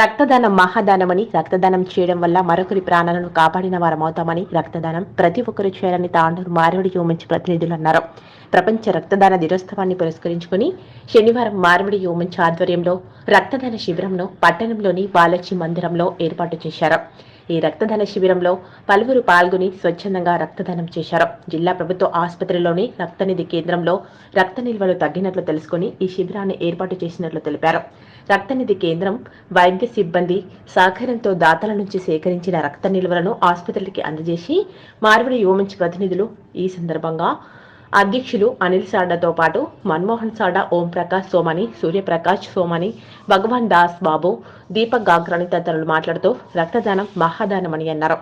రక్తదానం మహాదానమని రక్తదానం చేయడం వల్ల మరొకరి ప్రాణాలను కాపాడిన వారమవుతామని రక్తదానం ప్రతి ఒక్కరూ చేయాలని తాండూరు మార్వడి యోమంచి ప్రతినిధులు అన్నారు. ప్రపంచ రక్తదాన దినోత్సవాన్ని పురస్కరించుకుని శనివారం మార్వడి యోమంచి ఆధ్వర్యంలో రక్తదాన శిబిరంను పట్టణంలోని బాలజీ మందిరంలో ఏర్పాటు చేశారు. ఈ రక్తదాన శిబిరంలో పలువురు పాల్గొని స్వచ్ఛందంగా రక్తదానం చేశారు. జిల్లా ప్రభుత్వ ఆసుపత్రిలోని రక్తనిధి కేంద్రంలో రక్త నిల్వలు తగ్గినట్లు తెలుసుకుని ఈ శిబిరాన్ని ఏర్పాటు చేసినట్లు తెలిపారు. రక్తనిధి కేంద్రం వైద్య సిబ్బంది సహకారంతో దాతల నుంచి సేకరించిన రక్త నిల్వలను ఆసుపత్రికి అందజేసి మార్విడి యోమంచి ప్రతినిధులు ఈ సందర్భంగా అధ్యక్షులు అనిల్ సాడాతో పాటు మన్మోహన్ సాడా ఓంప్రకాష్ సోమని సూర్యప్రకాష్ సోమని భగవాన్ దాస్ బాబు దీపక్ గాగ్రాని తదితరులు మాట్లాడుతూ రక్తదానం మహాదానమని అన్నారు.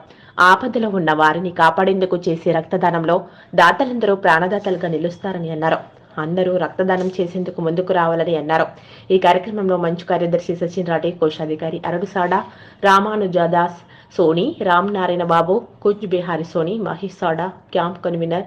ఆపదలో ఉన్న వారిని కాపాడేందుకు చేసే రక్తదానంలో దాతలందరూ ప్రాణదాతలుగా నిలుస్తారని అన్నారు. అందరూ రక్తదానం చేసేందుకు ముందుకు రావాలని అన్నారు. ఈ కార్యక్రమంలో మంచు కార్యదర్శి సచిన్ రాటే కోశాధికారి అరుడు సాడా రామానుజాదాస్ సోని రామ్ నారాయణ బాబు కుచ్ బిహారీ సోని మహేష్ సాడా క్యాంప్ కన్వీనర్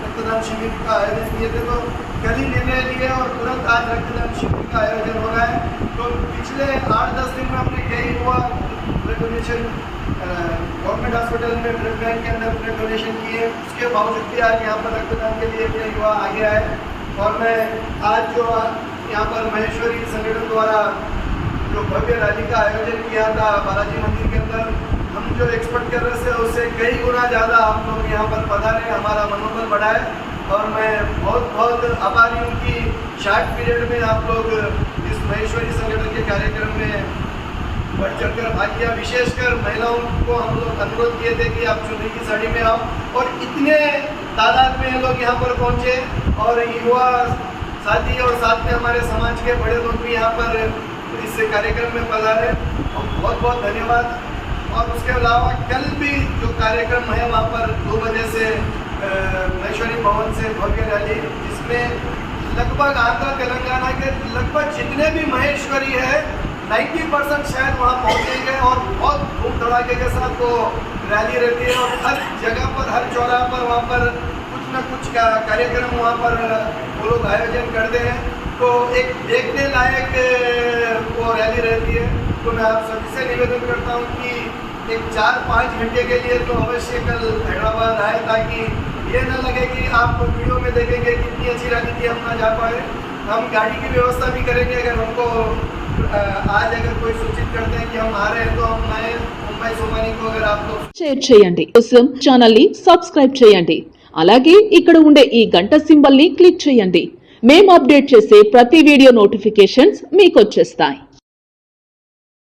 रक्तदान शिविर का आयोजन किए थे तो कल ही निर्णय लिए और तुरंत आज रक्तदान शिविर का आयोजन हो रहा है। तो पिछले आठ दस दिन में हमने कई युवा ब्लड डोनेशन गवर्नमेंट हॉस्पिटल में ब्लड बैंक के अंदर ब्लड डोनेशन किए। उसके बावजूद भी आज यहाँ पर रक्तदान के लिए अपने युवा आगे आए और मैं आज जो यहाँ पर महेश्वरी संगठन द्वारा जो भव्य रैली का आयोजन किया था, बालाजी मंदिर के अंदर हम जो एक्सपेक्ट कर रहे थे, उससे कई गुना ज़्यादा आप लोग यहाँ पर पधारे, हमारा मनोबल बढ़ाए। और मैं बहुत बहुत आभारी हूँ कि शार्ट पीरियड में आप लोग इस महेश्वरी संगठन के कार्यक्रम में बढ़ चढ़कर भाग किया विशेषकर महिलाओं को हम लोग अनुरोध किए थे कि आप चुनरी की साड़ी में आओ। और इतने तादाद में लोग यहाँ पर पहुँचे। और युवा साथी और साथ में हमारे समाज के बड़े लोग भी यहाँ पर इस कार्यक्रम में पधारे। और बहुत बहुत धन्यवाद। और उसके अलावा कल भी जो कार्यक्रम है वहाँ पर दो बजे से महेश्वरी भवन से भव्य रैली, जिसमें लगभग आंध्र, तेलंगाना के लगभग जितने भी महेश्वरी है 90 परसेंट शायद वहाँ पहुँचेंगे और बहुत धूम धड़ाके के साथ वो रैली रहती है और हर जगह पर, हर चौराह पर वहाँ पर कुछ न कुछ का- कार्यक्रम वहाँ पर वो लोग आयोजन करते हैं। तो एक देखने लायक वो रैली रहती है। तो मैं आप सभी से निवेदन करता हूँ कि एक चार पाँच घंटे के लिए तो अवश्य कल हैदराबाद आए ताकि ये न लगे कि आप वीडियो में देखेंगे कितनी अच्छी रैली थी हम ना जा पाए हम गाड़ी की व्यवस्था भी करेंगे अगर हमको अ, आज अगर कोई सूचित करते हैं कि हम आ रहे हैं तो हम आए मुंबई सोमानी को अगर आप लोग షేర్ చేయండి కోసం ఛానల్ ని సబ్స్క్రైబ్ చేయండి అలాగే ఇక్కడ ఉండే ఈ గంట సింబల్ ని క్లిక్ చేయండి మేము అప్డేట్ చేసే ప్రతి వీడియో నోటిఫికేషన్స్ మీకు వచ్చేస్తాయి